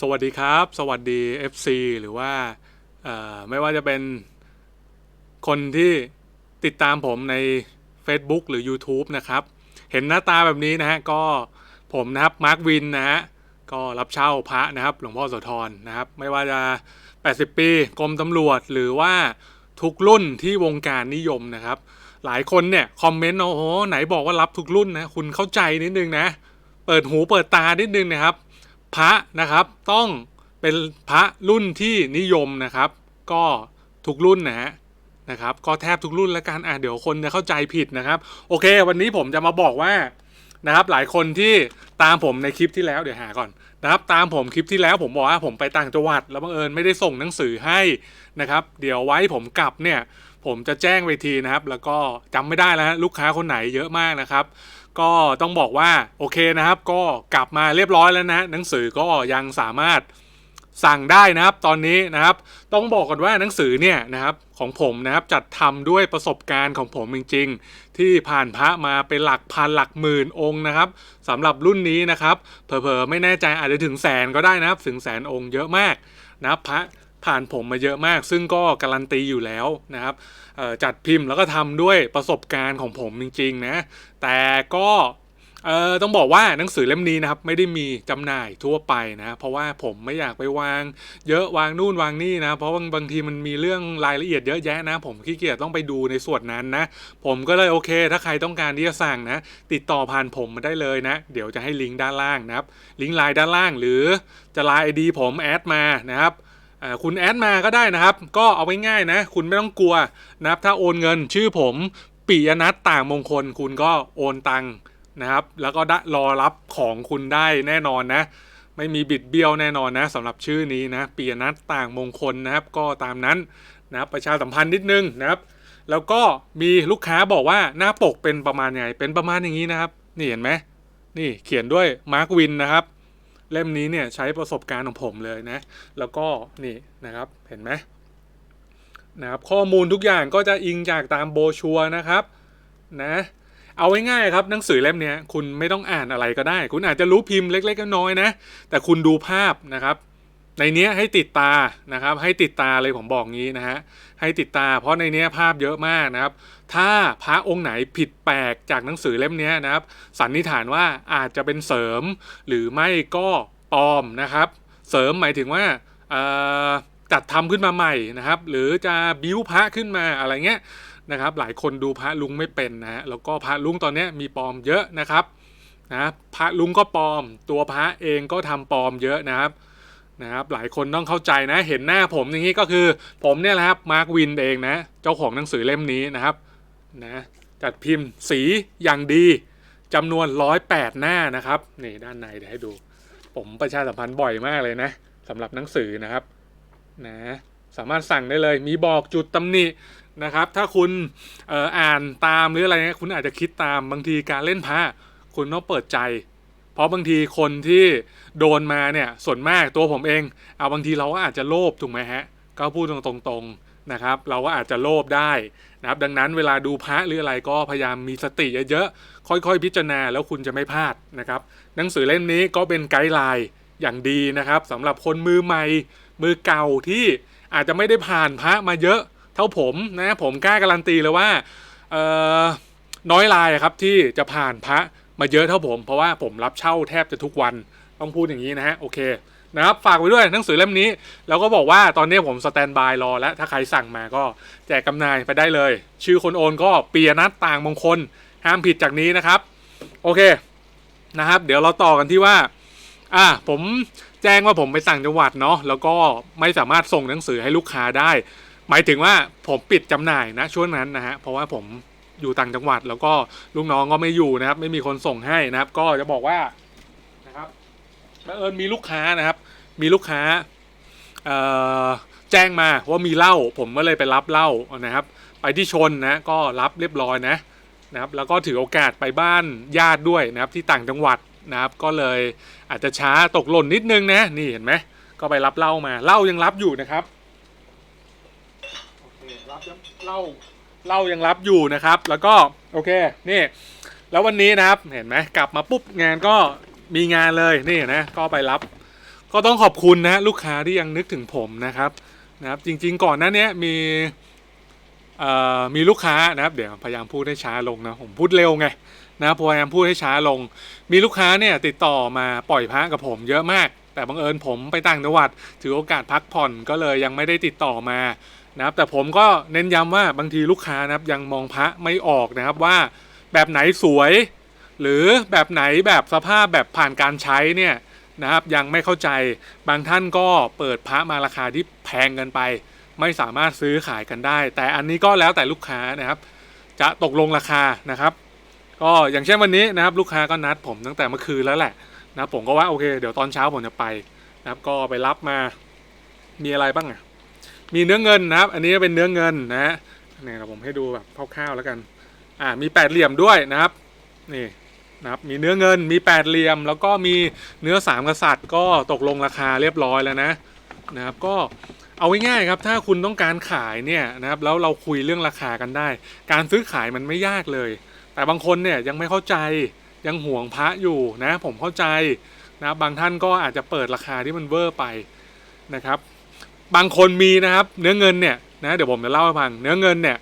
สวัสดีครับ สวัสดี FC หรือว่าไม่ว่าจะเป็นคนที่ติดตามผมใน Facebook หรือ YouTube นะครับ เห็นหน้าตาแบบนี้นะฮะ ก็ผมนะครับ มาร์ควินนะฮะ ก็รับเช่าพระนะครับ หลวงพ่อโสธรนะครับ ไม่ว่าจะ 80 ปีกรมตำรวจหรือว่าทุกรุ่นที่วงการนิยมนะครับ หลายคนเนี่ย คอมเมนต์โอ้โหไหนบอกว่ารับทุกรุ่นนะ คุณเข้าใจนิดนึงนะ เปิดหูเปิดตานิดนึงนะครับ พระนะครับต้องเป็นพระรุ่นที่นิยมนะครับ ก็ทุกรุ่นนะฮะนะครับ ก็แทบทุกรุ่นแล้วกันอะเดี๋ยวคนจะเข้าใจผิดนะครับ โอเค วันนี้ผมจะมาบอกว่านะครับหลายคนที่ตามผมในคลิปที่แล้วเดี๋ยวหาก่อนนะครับตามผมคลิปที่แล้วผมบอกว่าผมไปต่างจังหวัดแล้วบังเอิญไม่ได้ส่งหนังสือให้นะครับ เดี๋ยวไว้ผมกลับเนี่ยผมจะแจ้งเวทีนะครับ แล้วก็จำไม่ได้แล้วลูกค้าคนไหนเยอะมากนะครับ ก็ต้องบอกว่าโอเคนะครับ ก็กลับมาเรียบร้อยแล้วนะหนังสือก็ยังสามารถสั่งได้นะครับตอนนี้นะครับ ต้องบอกก่อนว่าหนังสือเนี่ยนะครับของผมนะครับจัดทำด้วยประสบการณ์ของผมจริง ๆ ที่ผ่านพระมาเป็นหลักพันหลักหมื่นองค์นะครับสำหรับรุ่นนี้นะครับเผลอๆไม่แน่ใจอาจจะถึงแสนก็ได้นะครับ ถึงแสนองค์เยอะมากนะครับพระ ผ่านผมมาเยอะมาก ซึ่งก็การันตีอยู่แล้วนะครับจัดพิมพ์แล้วก็ทำด้วยประสบการณ์ของผมจริงๆนะแต่ก็ต้องบอกว่าหนังสือเล่มนี้นะครับไม่ได้มีจำหน่ายทั่วไปนะเพราะว่าผมไม่อยากไปวาง เยอะวางนู่นวางนี่นะเพราะบางบางทีมันมีเรื่องรายละเอียดเยอะแยะนะ ผมขี้เกียจต้องไปดูในส่วนนั้นนะ ผมก็เลยโอเค ถ้าใครต้องการที่จะสั่งนะ ติดต่อผ่านผมมาได้เลยนะ เดี๋ยวจะให้ลิงก์ด้านล่างนะครับลิงก์ไลน์ด้านล่างหรือจะไลน์ไอดีผมแอดมานะครับ คุณแอดมาก็ได้นะครับ ก็เอาไว้ง่ายนะ คุณไม่ต้องกลัวนะครับ ถ้าโอนเงินชื่อผมปิยนัทต่างมงคล คุณก็โอนตังค์นะครับ แล้วก็ได้รอรับของคุณได้แน่นอนนะ ไม่มีบิดเบี้ยวแน่นอนนะสำหรับชื่อนี้นะปิยนัทต่างมงคลนะครับ ก็ตามนั้นนะครับประชาสัมพันธ์นิดนึงนะครับ แล้วก็มีลูกค้าบอกว่าหน้าปกเป็นประมาณไงเป็นประมาณอย่างนี้นะครับ นี่เห็นไหมนี่เขียนด้วยมาร์ควินนะครับ เล่มนี้เนี่ยใช้ประสบการณ์ของผมเลยนะ แล้วก็นี่นะครับเห็นไหมนะครับข้อมูลทุกอย่างก็จะอิงจากตามโบชัวนะครับนะเอาง่ายๆครับหนังสือเล่มนี้คุณไม่ต้องอ่านอะไรก็ได้ คุณอาจจะรู้พิมพ์เล็กๆน้อยๆนะ แต่คุณดูภาพนะครับ ในเนี้ยให้ติดตานะครับ ให้ติดตาเลยผมบอกงี้นะฮะให้ติดตา เพราะในเนี้ยภาพเยอะมากนะครับ ถ้าพระองค์ไหนผิดแปลกจากหนังสือเล่มเนี้ยนะครับ สันนิษฐานว่าอาจจะเป็นเสริม หรือไม่ก็ปลอมนะครับ เสริมหมายถึงว่าจัดทำขึ้นมาใหม่นะครับ หรือจะบิ้วพระขึ้นมาอะไรเงี้ยนะครับ หลายคนดูพระลุงไม่เป็นนะฮะแล้วก็พระลุงตอนเนี้ยมีปลอมเยอะนะครับนะพระลุงก็ปลอม ตัวพระเองก็ทำปลอมเยอะนะครับ นะครับหลายคนต้องเข้าใจนะเห็นหน้าผมอย่างนี้ก็คือผมเนี่ยแหละครับมาร์ควินเองนะเจ้าของหนังสือเล่มนี้นะครับนะจัดพิมพ์สีอย่างดีจำนวน 108 หน้านะครับนี่ด้านในเดี๋ยวให้ดู ผมประชาสัมพันธ์บ่อยมากเลยนะสำหรับหนังสือนะครับนะสามารถสั่งได้เลยมีบอกจุดตำหนินะครับ ถ้าคุณอ่ออ่านตามหรืออะไรเงี้ยคุณอาจจะคิดตามบางทีการเล่นพระคุณต้องเปิดใจ เพราะบางทีคนที่โดนมาเนี่ยส่วนมากตัวผมเอง เอาบางทีเราก็อาจจะโลภถูกไหมฮะ ก็พูดตรงๆนะครับ เราก็อาจจะโลภได้นะครับ ดังนั้นเวลาดูพระหรืออะไรก็พยายามมีสติเยอะๆ ค่อยๆ พิจารณาแล้วคุณจะไม่พลาดนะครับ หนังสือเล่มนี้ก็เป็นไกด์ไลน์อย่างดีนะครับสำหรับคนมือใหม่มือเก่าที่อาจจะไม่ได้ผ่านพระมาเยอะเท่าผมนะผมกล้าการันตีเลยว่าน้อยรายครับที่จะผ่านพระ มาเยอะเท่าผม เพราะว่าผมรับเช่าแทบจะทุกวันต้องพูดอย่างนี้นะฮะโอเคนะครับฝากไว้ด้วยหนังสือเล่มนี้ แล้วก็บอกว่าตอนนี้ผมสแตนบายรอแล้วถ้าใครสั่งมาก็แจกกำนายไปได้เลย ชื่อคนโอนก็ปียนัทต่างมงคล ห้ามผิดจากนี้นะครับ โอเคนะครับ เดี๋ยวเราต่อกันที่ว่าอ่าผมแจ้งว่าผมไปต่างจังหวัดเนาะแล้วก็ไม่สามารถส่งหนังสือให้ลูกค้าได้ หมายถึงว่าผมปิดจำหน่ายนะช่วงนั้นนะฮะเพราะว่าผม อยู่ต่างจังหวัด แล้วก็ลูกน้องก็ไม่อยู่นะครับ ไม่มีคนส่งให้นะครับ ก็จะบอกว่านะครับบังเอิญมีลูกค้านะครับ มีลูกค้าแจ้งมาว่ามีเหล้าผมก็เลยไปรับเหล้านะครับ ไปที่ชนนะก็รับเรียบร้อยนะนะครับ แล้วก็ถือโอกาสไปบ้านญาติด้วยนะครับ ที่ต่างจังหวัดนะครับ ก็เลยอาจจะช้าตกหล่นนิดนึงนะนี่เห็นไหมก็ไปรับเหล้ามาเหล้ายังรับอยู่นะครับโอเครับเหล้า เหล้ายังรับอยู่นะครับ แล้วก็โอเคนี่ แล้ววันนี้นะครับเห็นไหมกลับมาปุ๊บงานก็มีงานเลยนี่นะก็ไปรับ ก็ต้องขอบคุณนะลูกค้าที่ยังนึกถึงผมนะครับนะครับ จริง ๆ ก่อนหน้านี้มีเอ่อมีลูกค้านะครับ เดี๋ยวพยายามพูดให้ช้าลงนะผมพูดเร็วไงนะพยายามพูดให้ช้าลง มีลูกค้าเนี่ยติดต่อมาปล่อยพระกับผมเยอะมาก แต่บังเอิญผมไปต่างจังหวัด ถือโอกาสพักผ่อนก็เลยยังไม่ได้ติดต่อมา นะครับแต่ผมก็เน้นย้ำว่าบางทีลูกค้านะครับยังมองพระไม่ออกนะครับว่าแบบไหนสวย หรือแบบไหนแบบสภาพแบบผ่านการใช้เนี่ยนะครับยังไม่เข้าใจบางท่านก็เปิดพระมาราคาที่แพงเกินไป ไม่สามารถซื้อขายกันได้ แต่อันนี้ก็แล้วแต่ลูกค้านะครับ จะตกลงราคานะครับ ก็อย่างเช่นวันนี้นะครับลูกค้าก็นัดผมตั้งแต่เมื่อคืนแล้วแหละนะผมก็ว่าโอเค เดี๋ยวตอนเช้าผมจะไปนะครับก็ไปรับมามีอะไรบ้างอะ มีเนื้อเงินนะครับ อันนี้เป็นเนื้อเงินนะฮะนี่ยผมให้ดูแบบคร่าวๆแล้วกัน อ่ามีแปดเหลี่ยมด้วยนะครับนี่นะครับมีเนื้อเงินมีแปดเหลี่ยม แล้วก็มีเนื้อสามกษัตริย์ ก็ตกลงราคาเรียบร้อยแล้วนะนะครับก็เอาง่ายๆครับถ้าคุณต้องการขายเนี่ยนะครับแล้วเราคุยเรื่องราคากันได้ การซื้อขายมันไม่ยากเลย แต่บางคนเนี่ยยังไม่เข้าใจยังห่วงพระอยู่นะผมเข้าใจนะครับบางท่านก็อาจจะเปิดราคาที่มันเวอร์ไปนะครับ บางคนมีนะครับ เนื้อเงินเนี่ยนะเดี๋ยวผมจะเล่าให้ฟัง เนื้อเงินเนี่ย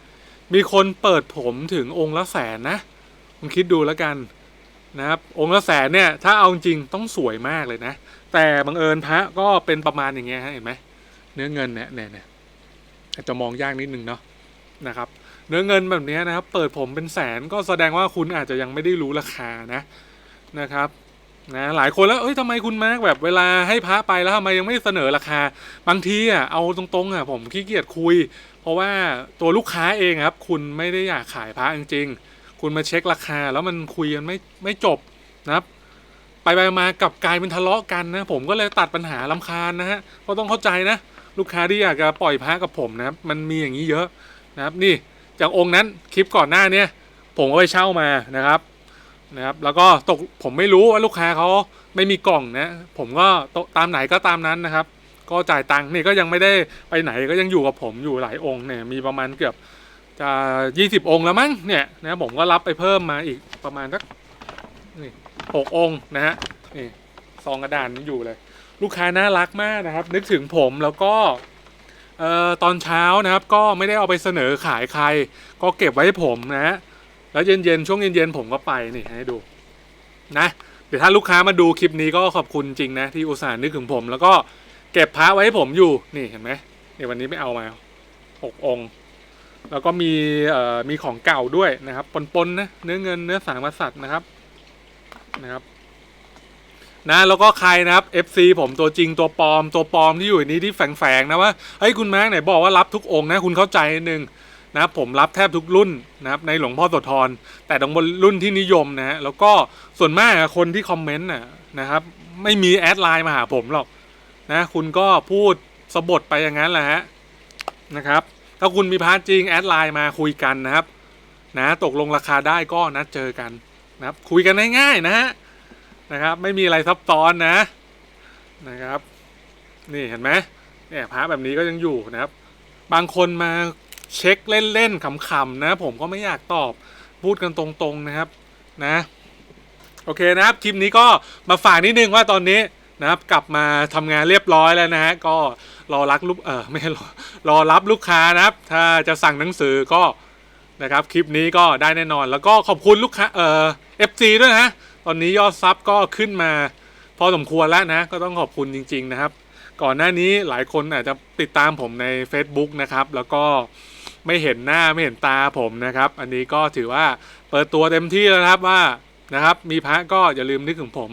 มีคนเปิดผมถึงองค์ละแสนนะคุณคิดดูแล้วกันนะครับ องค์ละแสนเนี่ย ถ้าเอาจริงต้องสวยมากเลยนะ แต่บังเอิญพระก็เป็นประมาณอย่างเงี้ยเห็นไหมเนื้อเงินเนี่ยเนี่ยเนี่ยอาจจะมองยากนิดนึงเนาะนะครับ เนื้อเงินแบบนี้นะครับ เปิดผมเป็นแสนก็แสดงว่าคุณอาจจะยังไม่ได้รู้ราคานะนะครับ นะหลายคนแล้วเอ้ยทำไมคุณมาร์กแบบเวลาให้พระไปแล้วทำไมยังไม่เสนอราคา บางทีอะเอาตรงๆอะผมขี้เกียจคุย เพราะว่าตัวลูกค้าเองครับ คุณไม่ได้อยากขายพระจริงๆคุณมาเช็คราคาแล้วมันคุยกันไม่ไม่จบนะครับไปไปมากับกลายเป็นทะเลาะกันนะ ผมก็เลยตัดปัญหาลำคาญนะฮะก็ต้องเข้าใจนะลูกค้าที่อยากจะปล่อยพระกับผมนะครับมันมีอย่างนี้เยอะนะครับ นี่จากองค์นั้นคลิปก่อนหน้าเนี้ยผมก็ไปเช่ามานะครับ นะครับแล้วก็ตกผมไม่รู้ว่าลูกค้าเขาไม่มีกล่องนะผมก็ตามไหนก็ตามนั้นนะครับ ก็จ่ายตังค์นี่ก็ยังไม่ได้ไปไหนก็ยังอยู่กับผมอยู่หลายองค์เนี่ยมีประมาณเกือบจะยี่สิบองค์แล้วมั้งเนี่ยนะผมก็รับไปเพิ่มมาอีกประมาณสักนี่หกองค์นะฮะนี่ซองกระดานนี่อยู่เลย ลูกค้าน่ารักมากนะครับ นึกถึงผมแล้วก็เอ่อตอนเช้านะครับก็ไม่ได้เอาไปเสนอขายใคร ก็เก็บไว้ผมนะฮะ แล้วเย็นๆช่วงเย็นๆผมก็ไปนี่ให้ดูนะเดี๋ยวถ้าลูกค้ามาดูคลิปนี้ก็ขอบคุณจริงนะที่อุตส่าห์นึกถึงผม แล้วก็เก็บพระไว้ให้ผมอยู่นี่เห็นไหมเนี่ยวันนี้ไม่เอามาหกองค์ แล้วก็มีเอ่อมีของเก่าด้วยนะครับปนๆนะเนื้อเงินเนื้อสามกษัตริย์นะครับนะครับนะแล้วก็ใครนะครับ FC ผมตัวจริงตัวปลอมตัวปลอมที่อยู่ในนี้ที่แฝงๆนะว่าเฮ้ยคุณแม็กไหนบอกว่ารับทุกองค์นะคุณเข้าใจนิดนึง นะครับผมรับแทบทุกรุ่นนะครับในหลวงพ่อโสธรแต่ต้องบนรุ่นที่นิยมนะฮะแล้วก็ส่วนมากคนที่คอมเมนต์นะนะครับไม่มีแอดไลน์มาหาผมหรอกนะคุณก็พูดสะบดไปอย่างนั้นแหละฮะนะครับถ้าคุณมีพาร์ทจริงแอดไลน์มาคุยกันนะครับนะตกลงราคาได้ก็นัดเจอกันนะครับคุยกันง่ายๆนะฮะนะครับไม่มีอะไรซับซ้อนนะนะครับนี่เห็นไหมเนี่ยพระแบบนี้ก็ยังอยู่นะครับ บางคนมา เช็คเล่นๆขำๆนะ ผมก็ไม่อยากตอบพูดกันตรงๆนะครับนะโอเคนะครับคลิปนี้ก็มาฝากนิดนึงว่าตอนนี้นะครับกลับมาทำงานเรียบร้อยแล้วนะฮะก็รอรักลูกเออไม่รอรอรับลูกค้านะครับ ถ้าจะสั่งหนังสือก็นะครับคลิปนี้ก็ได้แน่นอน แล้วก็ขอบคุณลูกค้าเอ่อฟซีด้วยนะตอนนี้ยอดซับก็ขึ้นมา พอสมควรแล้วนะ ก็ต้องขอบคุณจริง ๆนะครับ ก่อนหน้านี้หลายคนอาจจะติดตามผมใน Facebook นะครับ แล้วก็ ไม่เห็นหน้าไม่เห็นตาผมนะครับ อันนี้ก็ถือว่าเปิดตัวเต็มที่แล้วครับว่านะครับมีพระก็อย่าลืมนึกถึงผม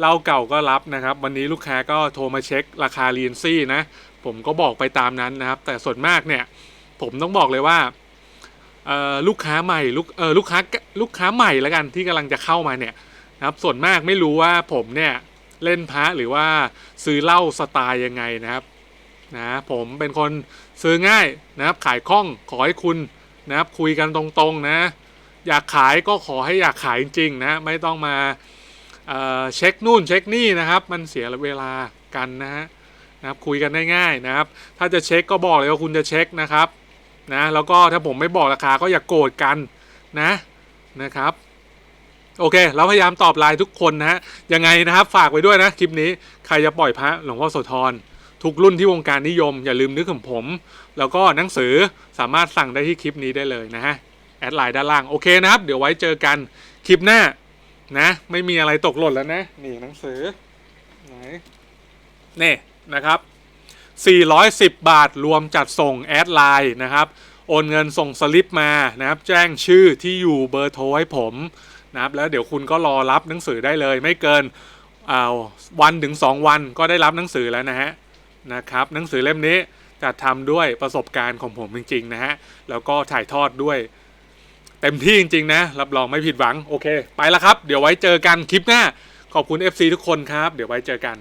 เหล้าเก่าก็รับนะครับ วันนี้ลูกค้าก็โทรมาเช็คราคาเรียนซี่นะ ผมก็บอกไปตามนั้นนะครับ แต่ส่วนมากเนี่ยผมต้องบอกเลยว่าลูกค้าใหม่ลูกเออลูกค้าลูกค้าใหม่แล้วกันที่กำลังจะเข้ามาเนี่ยนะครับส่วนมากไม่รู้ว่าผมเนี่ยเล่นพระหรือว่าซื้อเหล้าสไตล์ยังไงนะครับ นะผมเป็นคนซื้อง่ายนะครับขายคล่องขอให้คุณนะครับคุยกันตรงๆนะอยากขายก็ขอให้อยากขายจริงๆนะไม่ต้องมาเเช็คนู่นเช็คนี่นะครับ มันเสียเวลากันนะฮะนะครับคุยกันได้ง่ายนะครับ ถ้าจะเช็คก็บอกเลยว่าคุณจะเช็คนะครับนะแล้วก็ถ้าผมไม่บอกราคาก็อย่ากโกรธกันนะนะครับโอเคแล้วพยายามตอบไลน์ทุกคนนะฮะยังไงนะครับฝากไว้ด้วยนะคลิปนี้ใครจะปล่อยพระหลวงพ่อโสธร ทุกรุ่นที่วงการนิยม อย่าลืมนึกถึงผม แล้วก็หนังสือสามารถสั่งได้ที่คลิปนี้ได้เลยนะฮะ แอดไลน์ด้านล่าง โอเคนะครับ เดี๋ยวไว้เจอกันคลิปหน้านะ ไม่มีอะไรตกหล่นแล้วนะ นี่หนังสือไหนนี่นะครับ 410 บาทรวมจัดส่งแอดไลน์นะครับโอนเงินส่งสลิปมานะครับ แจ้งชื่อที่อยู่เบอร์โทรให้ผมนะครับ แล้วเดี๋ยวคุณก็รอรับหนังสือได้เลย ไม่เกินอ่าวันถึง 2 วันก็ได้รับหนังสือแล้วนะฮะ นะครับหนังสือเล่มนี้จัดทำด้วยประสบการณ์ของผมจริงๆนะฮะแล้วก็ถ่ายทอดด้วย เต็มที่จริงๆนะ รับรองไม่ผิดหวังโอเค ไปแล้วครับ เดี๋ยวไว้เจอกันคลิปหน้า ขอบคุณ FC ทุกคนครับ เดี๋ยวไว้เจอกัน